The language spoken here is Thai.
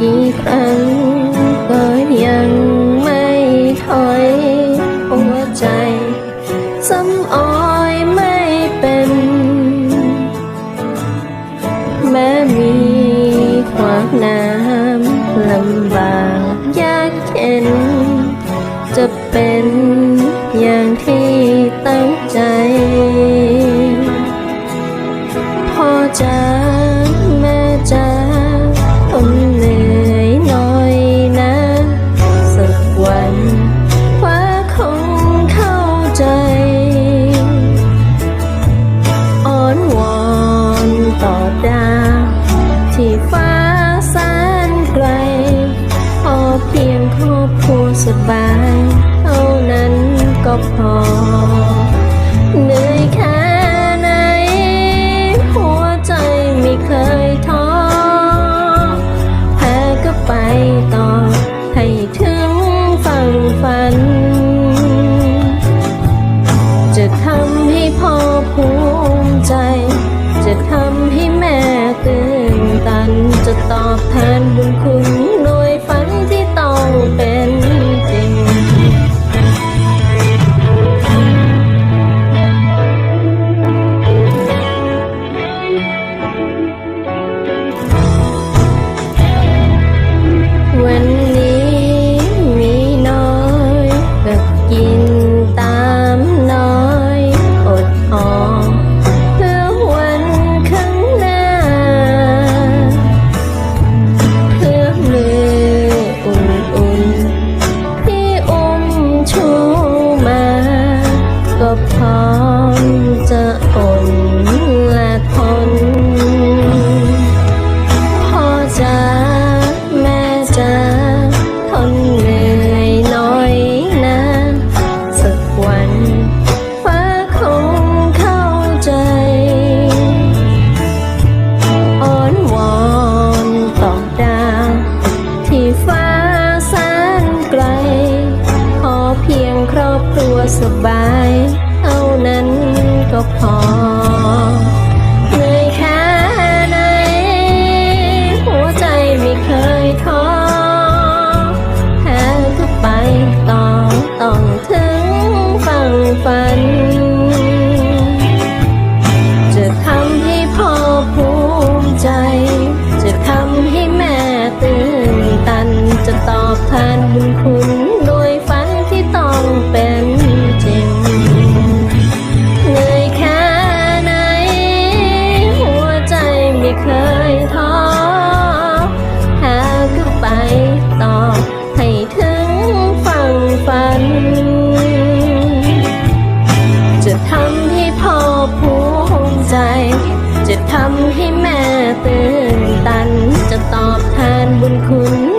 กี่ครั้งก็ยังไม่ถอยหัวใจซ้ำอ้อยไม่เป็น แม้มีขวากน้ำลำบากยากเย็น จะเป็นอย่างที่ตั้งใจ พอใจ ครอบครัวสบาย เท่านั้นก็พอเหนื่อยแค่ ตัวสบายเท่านั้นก็พอเหนื่อยแค่ไหนหัวใจไม่เคยท้อแพ้ก็ไปต่อต้องถึงฝั่งฝัน จะทำให้พ่อภูมิใจ จะทำให้แม่ตื่นตันจะตอบแทนบุญคุณ จะทำให้แม่ตื่นตัน จะตอบแทนบุญคุณ